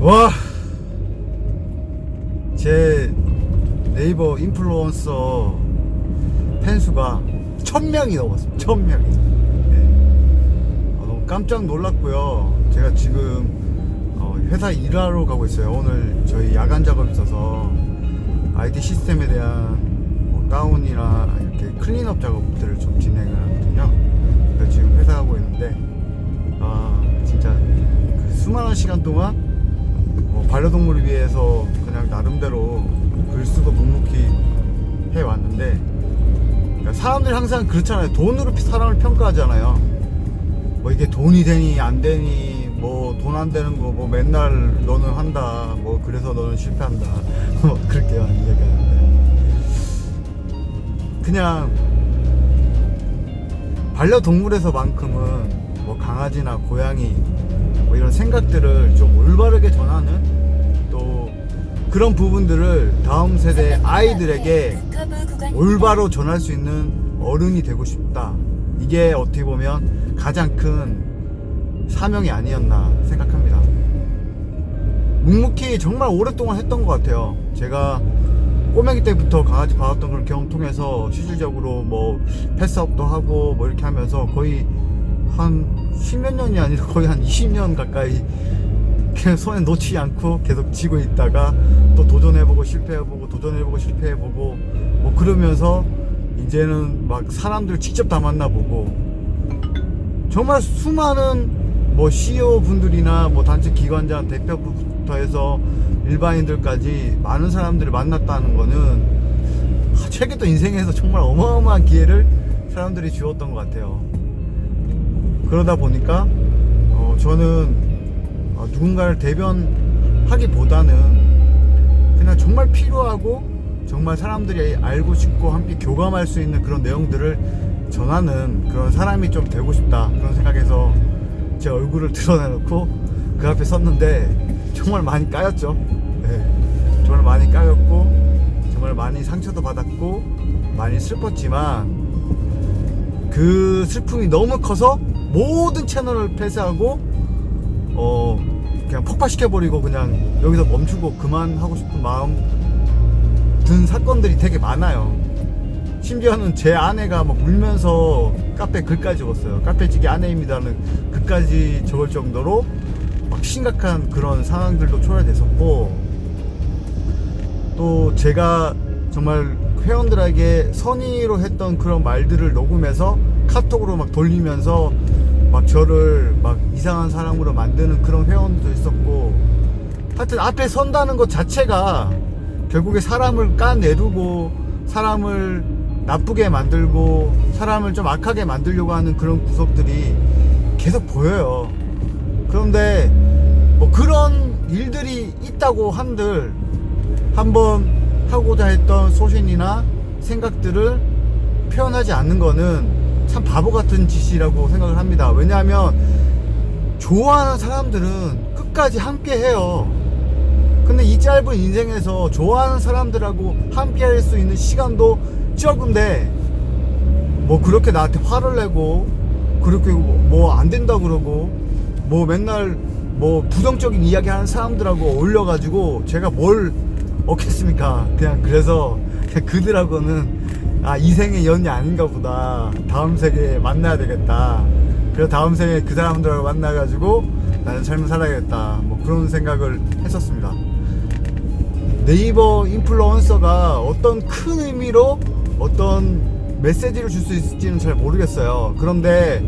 와, 제 네이버 인플루언서 팬수가 천 명이 넘었습니다. 천 명이. 네. 어, 너무 깜짝 놀랐고요. 제가 지금 어, 회사 일하러 가고 있어요. 오늘 저희 야간 작업 있어서 IT 시스템에 대한 뭐 다운이나 이렇게 클린업 작업들을 좀 진행을 하거든요. 지금 회사 가고 있는데 아 진짜 그 수많은 시간 동안 어, 반려동물을 위해서 그냥 나름대로 글쓰고 묵묵히 해왔는데 그러니까 사람들이 항상 그렇잖아요. 돈으로 사람을 평가하잖아요. 뭐 이게 돈이 되니 안 되니 뭐 돈 안 되는 거 뭐 맨날 너는 한다 뭐 그래서 너는 실패한다. 뭐 그렇게 얘기하는데. 그냥 반려동물에서만큼은 뭐 강아지나 고양이 뭐 이런 생각들을 좀 올바르게 전하는 또 그런 부분들을 다음 세대 아이들에게 올바로 전할 수 있는 어른이 되고 싶다. 이게 어떻게 보면 가장 큰 사명이 아니었나 생각합니다. 묵묵히 정말 오랫동안 했던 것 같아요. 제가 꼬맹이 때부터 강아지 봐왔던 그런 경험 통해서 실질적으로 뭐 패스업도 하고 뭐 이렇게 하면서 거의 한 십몇 년이 아니라 거의 한 20년 가까이 손에 놓지 않고 계속 쥐고 있다가 또 도전해보고 실패해보고 도전해보고 실패해보고 뭐 그러면서 이제는 막 사람들 직접 다 만나보고 정말 수많은 뭐 CEO 분들이나 뭐 단체 기관장 대표부터 해서 일반인들까지 많은 사람들을 만났다는 거는 하, 책에도 인생에서 정말 어마어마한 기회를 사람들이 주었던 것 같아요. 그러다 보니까 어, 저는 어, 누군가를 대변하기보다는 그냥 정말 필요하고 정말 사람들이 알고 싶고 함께 교감할 수 있는 그런 내용들을 전하는 그런 사람이 좀 되고 싶다 그런 생각에서 제 얼굴을 드러내놓고 그 앞에 섰는데 정말 많이 까였죠. 네, 정말 많이 까였고 정말 많이 상처도 받았고 많이 슬펐지만 그 슬픔이 너무 커서 모든 채널을 폐쇄하고 어 그냥 폭파시켜버리고 그냥 여기서 멈추고 그만하고 싶은 마음 든 사건들이 되게 많아요. 심지어는 제 아내가 막 울면서 카페 글까지 적었어요. 카페지기 아내입니다는 글까지 적을 정도로 막 심각한 그런 상황들도 초래됐었고 또 제가 정말 회원들에게 선의로 했던 그런 말들을 녹음해서 카톡으로 막 돌리면서 막 저를 막 이상한 사람으로 만드는 그런 회원도 있었고 하여튼 앞에 선다는 것 자체가 결국에 사람을 까내르고 사람을 나쁘게 만들고 사람을 좀 악하게 만들려고 하는 그런 구석들이 계속 보여요. 그런데 뭐 그런 일들이 있다고 한들 한번 하고자 했던 소신이나 생각들을 표현하지 않는 거는 참 바보 같은 짓이라고 생각을 합니다. 왜냐하면 좋아하는 사람들은 끝까지 함께 해요. 근데 이 짧은 인생에서 좋아하는 사람들하고 함께 할 수 있는 시간도 적은데 뭐 그렇게 나한테 화를 내고 그렇게 뭐 안 된다 그러고 뭐 맨날 뭐 부정적인 이야기 하는 사람들하고 어울려 가지고 제가 뭘 얻겠습니까? 그냥 그래서 그냥 그들하고는 아 이 생의 연이 아닌가 보다. 다음 세계에 만나야 되겠다. 그래서 다음 생에 그 사람들하고 만나가지고 나는 삶을 살아야겠다. 뭐 그런 생각을 했었습니다. 네이버 인플루언서가 어떤 큰 의미로 어떤 메시지를 줄 수 있을지는 잘 모르겠어요. 그런데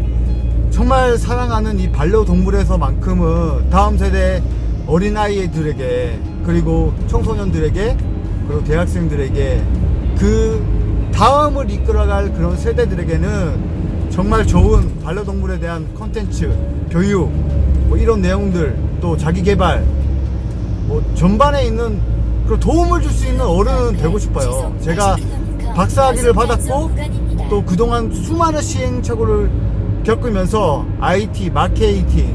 정말 사랑하는 이 반려동물에서만큼은 다음 세대 어린아이들에게 그리고 청소년들에게 그리고 대학생들에게 그 다음을 이끌어갈 그런 세대들에게는 정말 좋은 반려동물에 대한 컨텐츠, 교육, 뭐 이런 내용들, 또 자기 개발, 뭐 전반에 있는 그 도움을 줄 수 있는 어른은 되고 싶어요. 제가 박사학위를 받았고 또 그동안 수많은 시행착오를 겪으면서 IT, 마케팅,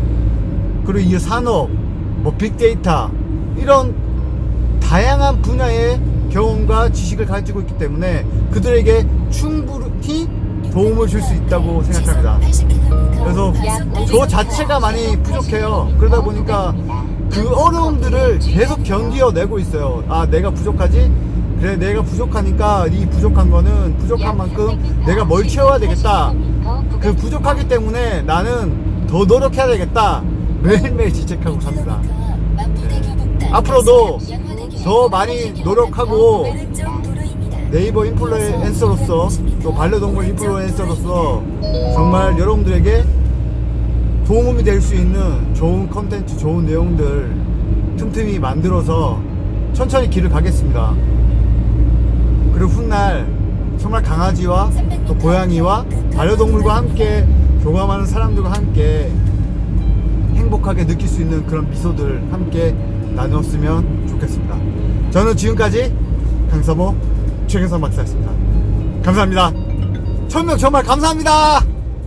그리고 이 산업, 뭐 빅데이터 이런 다양한 분야의 경험과 지식을 가지고 있기 때문에 그들에게 충분히 도움을 줄 수 있다고 생각합니다. 그래서 저 자체가 많이 부족해요. 그러다 보니까 그 어려움들을 계속 견디어내고 있어요. 아, 내가 부족하지? 그래, 내가 부족하니까 이 부족한 거는 부족한 만큼 내가 뭘 채워야 되겠다. 그 부족하기 때문에 나는 더 노력해야 되겠다. 매일매일 지책하고 삽니다. 네. 앞으로도 더 많이 노력하고 네이버 인플루엔서로서 또 반려동물 인플루엔서로서 정말 여러분들에게 도움이 될 수 있는 좋은 컨텐츠, 좋은 내용들 틈틈이 만들어서 천천히 길을 가겠습니다. 그리고 훗날 정말 강아지와 또 고양이와 반려동물과 함께 교감하는 사람들과 함께 행복하게 느낄 수 있는 그런 미소들 함께 나눴으면 좋겠습니다. 저는 지금까지 강사모 최경선 박사였습니다. 감사합니다. 천명 정말 감사합니다.